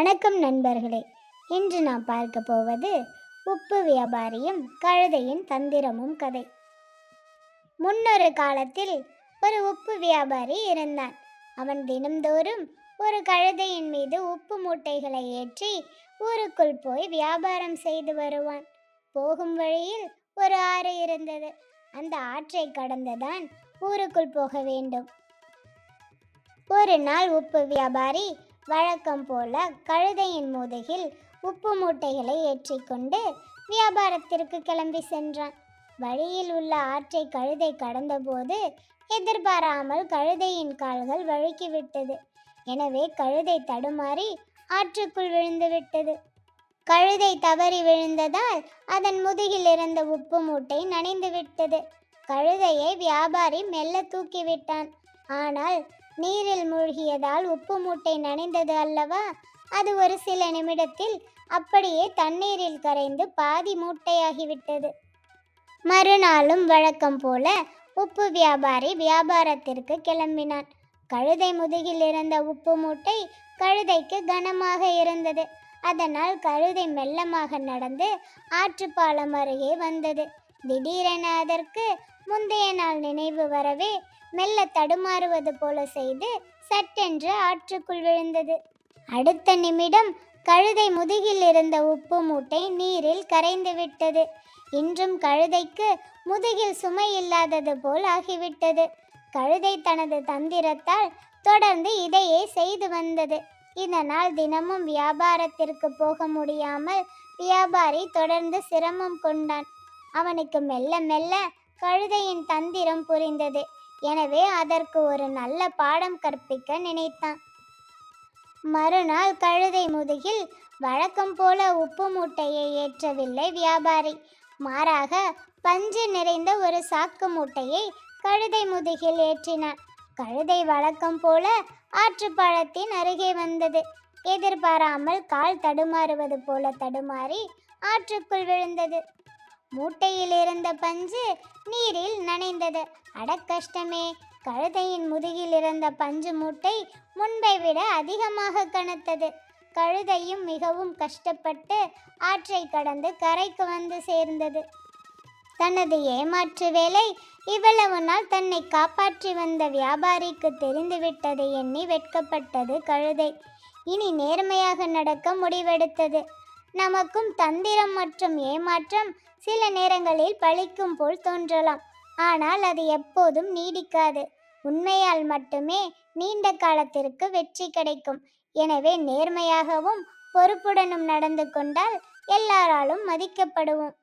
வணக்கம் நண்பர்களே. இன்று நாம் பார்க்க போவது உப்பு வியாபாரியும் கழுதையின் தந்திரமும் கதை. முன்னொரு காலத்தில் ஒரு உப்பு வியாபாரி இருந்தான். அவன் தினம்தோறும் ஒரு கழுதையின் மீது உப்பு மூட்டைகளை ஏற்றி ஊருக்குள் போய் வியாபாரம் செய்து வருவான். போகும் வழியில் ஒரு ஆறு இருந்தது. அந்த ஆற்றை கடந்துதான் ஊருக்குள் போக வேண்டும். ஒரு நாள் உப்பு வியாபாரி வழக்கம் போல கழுதையின் முதுகில் உப்பு மூட்டைகளை ஏற்றிக்கொண்டு வியாபாரத்திற்கு கிளம்பி சென்றான். வழியில் உள்ள ஆற்றை கழுதை கடந்தபோது எதிர்பாராமல் கழுதையின் கால்கள் வழுக்கிவிட்டது எனவே கழுதை தடுமாறி ஆற்றுக்குள் விழுந்துவிட்டது கழுதை தவறி விழுந்ததால் அதன் முதுகில் இருந்த உப்பு மூட்டை நனைந்து விட்டது. கழுதையை வியாபாரி மெல்ல தூக்கிவிட்டான் ஆனால் நீரில் மூழ்கியதால் உப்பு மூட்டை நனைந்தது அல்லவா? அது ஒரு சில நிமிடத்தில் அப்படியே தண்ணீரில் கரைந்து பாதி மூட்டையாகிவிட்டது. மறுநாளும் வழக்கம் போல உப்பு வியாபாரி வியாபாரத்திற்கு கிளம்பினான். கழுதை முதுகில் இருந்த உப்பு மூட்டை கழுதைக்கு கனமாக இருந்தது. அதனால் கழுதை மெல்லமாக நடந்து ஆற்றுப்பாலம் அருகே வந்தது. திடீரென அதற்கு முந்தைய நாள் நினைவு வரவே மெல்ல தடுமாறுவது போல செய்து சட்டென்று ஆற்றுக்குள் விழுந்தது. அடுத்த நிமிடம் கழுதை முதுகில் இருந்த உப்பு மூட்டை நீரில் கரைந்து விட்டது. இன்றும் கழுதைக்கு முதுகில் சுமை இல்லாதது போல் ஆகிவிட்டது. கழுதை தனது தந்திரத்தால் தொடர்ந்து இதையே செய்து வந்தது. இதனால் தினமும் வியாபாரத்திற்கு போக முடியாமல் வியாபாரி தொடர்ந்து சிரமம் கொண்டான். அவனுக்கு மெல்ல மெல்ல கழுதையின் தந்திரம் புரிந்தது. எனவே அதற்கு ஒரு நல்ல பாடம் கற்பிக்க நினைத்தான். மறுநாள் கழுதை முதுகில் வழக்கம் போல உப்பு மூட்டையை ஏற்றவில்லை வியாபாரி. மாறாக பஞ்சு நிறைந்த ஒரு சாக்கு மூட்டையை கழுதை முதுகில் ஏற்றினான். கழுதை வழக்கம் போல ஆற்றுப்பாலத்தின் அருகே வந்தது. எதிர்பாராமல் கால் தடுமாறுவது போல தடுமாறி ஆற்றுக்குள் விழுந்தது. மூட்டையில் இருந்த பஞ்சு நீரில் நனைந்தது. அட கஷ்டமே. கழுதையின் முதுகில் இருந்த பஞ்சு மூட்டை முன்பை விட அதிகமாக கனத்தது. கழுதையும் மிகவும் கஷ்டப்பட்டு ஆற்றை கடந்து கரைக்கு வந்து சேர்ந்தது. தனது ஏமாற்று வேலை இவ்வளவு நாள் தன்னை காப்பாற்றி வந்த வியாபாரிக்கு தெரிந்துவிட்டதை எண்ணி வெட்கப்பட்டது கழுதை. இனி நேர்மையாக நடக்க முடிவெடுத்தது. நமக்கும் தந்திரம் மற்றும் ஏமாற்றம் சில நேரங்களில் பழிக்கும் போல் தோன்றலாம். ஆனால் அது எப்போதும் நீடிக்காது. உண்மையால் மட்டுமே நீண்ட காலத்திற்கு வெற்றி கிடைக்கும். எனவே நேர்மையாகவும் பொறுப்புடனும் நடந்து கொண்டால் எல்லாராலும் மதிக்கப்படுவோம்.